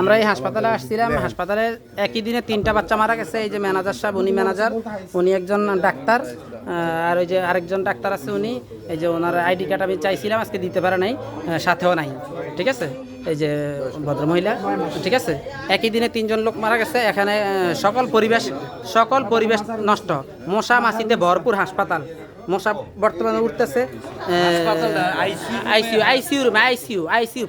আমরা এই হাসপাতালে আসছিলাম, হাসপাতালে একই দিনে তিনটা বাচ্চা মারা গেছে। এই যে ম্যানেজার সাহেব, উনি ম্যানেজার, উনি একজন ডাক্তার আর ওই যে আরেকজন ডাক্তার আছে উনি। এই যে ওনার আইডি কার্ড আমি চাইছিলাম, আজকে দিতে পারে নাই সাথেও নাই। ঠিক আছে? এই যে ভদ্রমহিলা, ঠিক আছে? একই দিনে তিনজন লোক মারা গেছে। এখানে সকল পরিবেশ সকল পরিবেশ নষ্ট। মশা, মাছিতে ভরপুর হাসপাতাল। মশা বর্তমানে উঠতেছে আইসিউ আইসিউ রুমে? আইসিউ আইসিইউ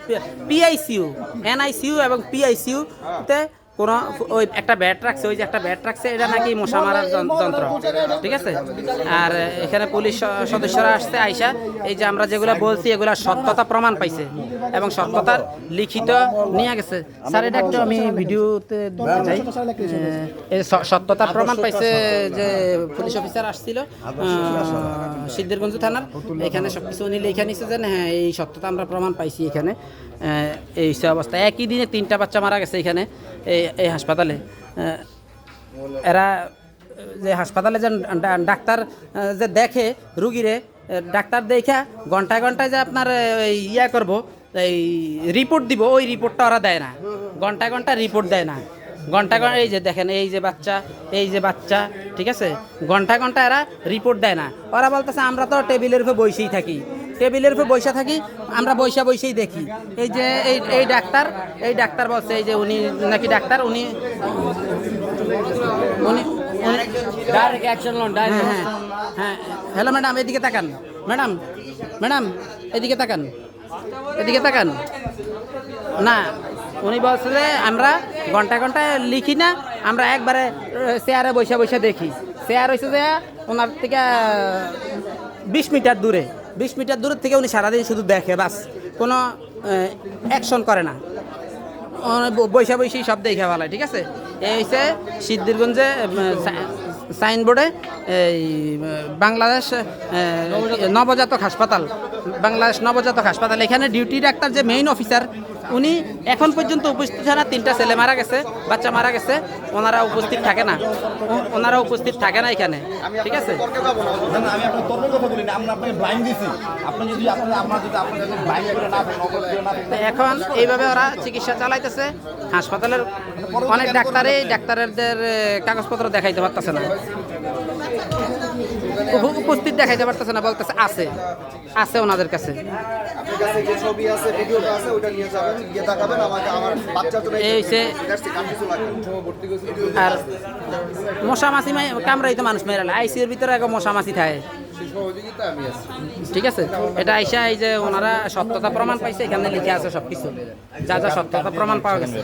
পিআইসিইউ এনআইসিইউ এবং পিআইসিইউ তে কোনো ওই একটা ব্যাট রাখছে, ওই যে একটা ব্যাট রাখছে, এটা নাকি মশা মারার যন্ত্র, ঠিক আছে? আর এখানে পুলিশ সদস্যরা আসছে, আইসা, এই যে আমরা যেগুলো বলছি, এগুলা সত্যতা প্রমাণ পাইছে এবং সত্যতার লিখিত নিয়ে গেছে। স্যার, এটা একটু আমি ভিডিওতে দিতে চাই সত্যতার প্রমাণ পাইছে যে পুলিশ অফিসার আসছিল সিদ্ধিরগঞ্জ থানার। এখানে সব কিছু উনি লিখে নিছে যে হ্যাঁ এই সত্যতা আমরা প্রমাণ পাইছি এখানে। এই অবস্থা। একই দিনে তিনটা বাচ্চা মারা গেছে এখানে। এই এই হাসপাতালে। এরা, যে হাসপাতালে যে ডাক্তার যে দেখে রুগীরে ডাক্তার দেখা ঘন্টায় ঘন্টায় যে আপনার ইয়া করব, এই রিপোর্ট দিব, ওই রিপোর্টটা ওরা দেয় না। ঘন্টায় ঘন্টায় রিপোর্ট দেয় না। ঘণ্টা ঘণ্টা এই যে দেখেন, এই যে বাচ্চা, এই যে বাচ্চা, ঠিক আছে? ঘণ্টা ঘণ্টা এরা রিপোর্ট দেয় না। ওরা বলতেছে, আমরা তো টেবিলের উপরে বসেই থাকি। টেবিলের উপরে বসে থাকি আমরা বৈশা বৈশেই দেখি। এই যে এই এই ডাক্তার এই ডাক্তার বলছে এই যে উনি নাকি ডাক্তার উনি উনি ডাইরেক্ট হ্যাঁ হ্যাঁ হ্যালো ম্যাডাম এদিকে তাকান। ম্যাডাম ম্যাডাম এদিকে তাকান। এদিকে তাকান। না উনি বলছে যে আমরা ঘণ্টা ঘন্টায় লিখি না আমরা একবারে চেয়ারে বসে বসে দেখি। চেয়ার হয়েছে যে ওনার থেকে বিশ মিটার দূরে। বিশ মিটার দূরের থেকে উনি সারাদিন শুধু দেখে, বাস। কোনো অ্যাকশন করে না। বৈশা বৈশি সব দেখে ভালো ঠিক আছে? এই হচ্ছে সিদ্ধিরগঞ্জে সাইনবোর্ডে এই, বাংলাদেশ নবজাতক হাসপাতাল। বাংলাদেশ নবজাতক হাসপাতাল। এখানে ডিউটি ডাক্তার যে মেইন অফিসার উনি এখন পর্যন্ত উপস্থিত হয় না তিনটা ছেলে মারা গেছে, বাচ্চা মারা গেছে। ওনারা উপস্থিত থাকে না। ওনারা উপস্থিত থাকে না এখানে। ঠিক আছে? না, না, আমি আপনার তর্কের কথা বলি না আমরা আপনাকে ব্লাইন্ড দিছি। আপনি যদি আপনার আপনার যদি আপনার ব্লাইন্ড করে না থাকেন অবৈধ করে না থাকেন তো এখন এইভাবে ওরা চিকিৎসা চালাইতেছে। হাসপাতালের অনেক ডাক্তারই ডাক্তারদের কাগজপত্র দেখাইতে পারতেছে না। উপ- উপস্থিত দেখাইতে পারতেছে না বলতেছে আছে। আছে ওনাদের কাছে। আপনার কাছে যে ছবি আছে ভিডিওটা আছে ওটা নিয়ে যাবেন গিয়ে দেখাবেন আমাকে আমার বাচ্চার জন্য এই it, আর মশা মাছি মাই কামড়াই তো মানুষ মেরালে আইসিউর ভিতরে এক মশা মাছি থাকে। ঠিক আছে? এটা আইসা এই যে ওনারা সত্যতা প্রমাণ পাইছে, এখানে লিখে আছে সবকিছু। যা যা সত্যতা প্রমাণ পাওয়া গেছে।